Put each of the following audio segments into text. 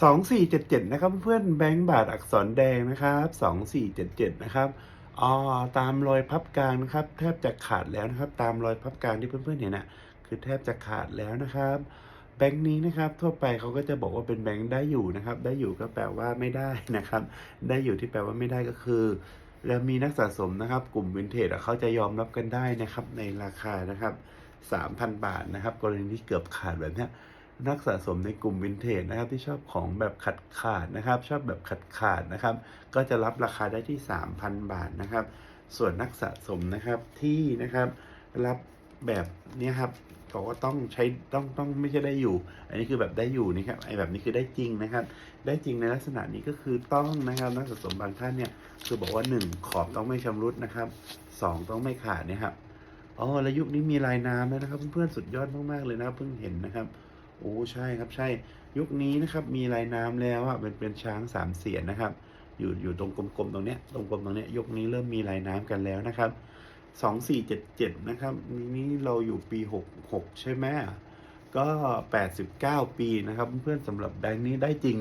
สองสี่เจ็ดเจ็ดนะครับ เพื่อนแบงก์บาทอักษรแดงนะครับสองสี่เจ็ดเจ็ดนะครับอ๋อตามรอยพับกลางนะครับ แทบจะขาดแล้วนะครับ ตามรอยพับกลางที่เพื่อนๆเห็นน่ะคือแทบจะขาดแล้วนะครับ แบงก์นี้นะครับ ทั่วไปเขาก็จะบอกว่าเป็นแบงก์ได้อยู่นะครับ ได้อยู่ก็แปลว่าไม่ได้นะครับ ได้อยู่ที่แปลว่าไม่ได้ก็คือ แล้วมีนักสะสมนะครับ กลุ่มวินเทจเขาจะยอมรับกันได้นะครับ ในราคานะครับ3,000บาทนะครับ กรณีที่เกือบขาดแบบนี้ นักสะสมในกลุ่มวินเทจนะครับที่ชอบของแบบขัดขาดนะครับ ชอบแบบขัดขาดนะครับ ก็จะรับราคาได้ที่ 3,000 บาทนะครับ ส่วนนักสะสมนะครับที่นะครับรับแบบเนี้ยครับบอกว่าต้องใช้ต้องต้องไม่ใช่ได้อยู่ อันนี้คือแบบได้อยู่นี่ครับไอแบบนี้คือได้จริงนะครับ ได้จริงในลักษณะนี้ก็คือต้องนะครับนักสะสมบางท่านเนี่ยคือบอกว่า 1 ขอบต้องไม่ชำรุดนะครับสองต้องไม่ขาดนะครับอ๋อแล้วยุคนี้มีลายน้ำแล้วนะครับ เพื่อนๆสุดยอดมากๆเลยนะเพิ่งเห็นนะครับ โอ้ใช่ครับใช่ยุคนี้นะครับมีลายน้ำแล้วอะเป็นเป็นช้างสามเสียนนะครับ อยู่อยู่ตรงกลมๆตรงเนี้ยตรงกลมตรงเนี้ยยุคนี้เริ่มมีลายน้ำกันแล้วนะครับสองสี่เจ็ดเจ็ดนะครับนี้เราอยู่ปีหกหกใช่ไหมก็89ปีนะครับเพื่อนๆสำหรับแบงค์นี้ได้จริง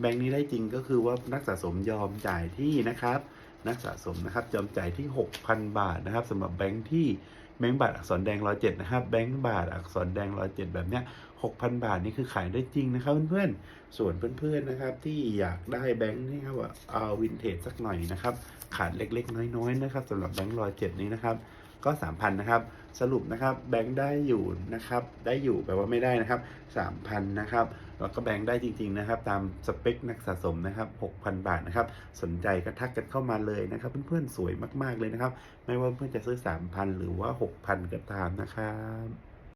แบงค์นี้ได้จริงก็คือว่านักสะสมยอมจ่ายที่นะครับ นักสะสมนะครับจอมจ่ายที่ 6,000 บาทนะครับสำหรับแบงค์ที่แบงค์บาทอักษรแดงร้อยเจ็ดนะครับแบงค์บาทอักษรแดงร้อยเจ็ดแบบเนี้ย6,000บาทนี่คือขายได้จริงนะครับเพื่อนๆ ส่วนเพื่อนๆนะครับที่อยากได้แบงค์นี่ครับว่าเอาวินเทจสักหน่อยนะครับขาดเล็กๆ น้อยๆนะครับสำหรับแบงค์ร้อยเจ็ดนี้นะครับ ก็ 3,000นะครับ สรุปนะครับแบงค์ได้อยู่นะครับ ได้อยู่แปลว่าไม่ได้นะครับ 3,000นะครับแล้วก็แบงค์ได้จริงๆนะครับ ตามสเปคนักสะสมนะครับ 6,000 บาทนะครับ สนใจก็ทักกันเข้ามาเลยนะครับ เพื่อนๆสวยมากๆเลยนะครับ ไม่ว่าเพื่อนจะซื้อ 3,000 หรือว่า 6,000 ก็ตามนะครับ